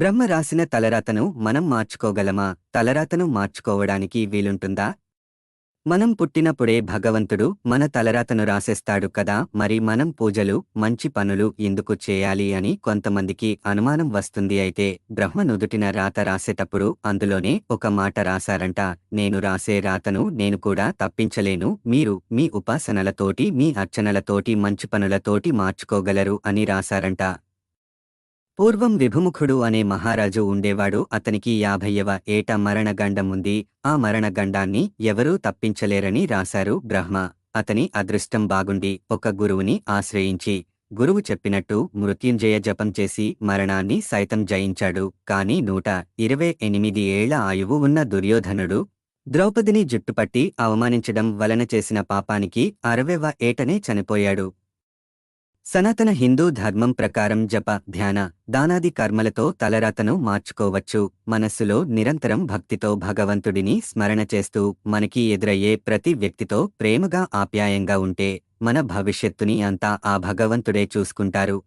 బ్రహ్మ రాసిన తలరాతను మనం మార్చుకోగలమా? తలరాతను మార్చుకోవడానికి వీలుంటుందా? మనం పుట్టినప్పుడే భగవంతుడు మన తలరాతను రాసేస్తాడు కదా మరి మనం పూజలు మంచి పనులు ఎందుకు చేయాలి అని కొంతమందికి అనుమానం వస్తుంది. అయితే బ్రహ్మ నుదుటిన రాత రాసేటప్పుడు అందులోనే ఒక మాట రాశారంట నేను రాసే రాతను నేను కూడా తప్పించలేను మీరు మీ ఉపాసనలతోటి మీ అర్చనలతోటి మంచి పనులతోటి మార్చుకోగలరు అని రాశారంట. పూర్వం విభుముఖుడు అనే మహారాజు ఉండేవాడు. అతనికి యాభయ్యవ ఏట మరణగండం ఉంది ఆ మరణగండాన్ని ఎవరూ తప్పించలేరని రాశారు బ్రహ్మ. అతని అదృష్టం బాగుండి ఒక గురువుని ఆశ్రయించి గురువు చెప్పినట్టు మృత్యుంజయ జపం చేసి మరణాన్ని సైతం జయించాడు. కాని నూట ఇరవై ఎనిమిది ఏళ్ళ ఆయువు ఉన్న దుర్యోధనుడు ద్రౌపదిని జుట్టుపట్టి అవమానించడం వలన చేసిన పాపానికి అరవెవ ఏటనే చనిపోయాడు. సనాతన హిందూ ధర్మం ప్రకారం జప ధ్యాన దానాది కర్మలతో తలరాతను మార్చుకోవచ్చు. మనస్సులో నిరంతరం భక్తితో భగవంతుడిని స్మరణ చేస్తూ మనకి ఎదురయ్యే ప్రతి వ్యక్తితో ప్రేమగా ఆప్యాయంగా ఉంటే మన భవిష్యత్తుని అంతా ఆ భగవంతుడే చూసుకుంటారు.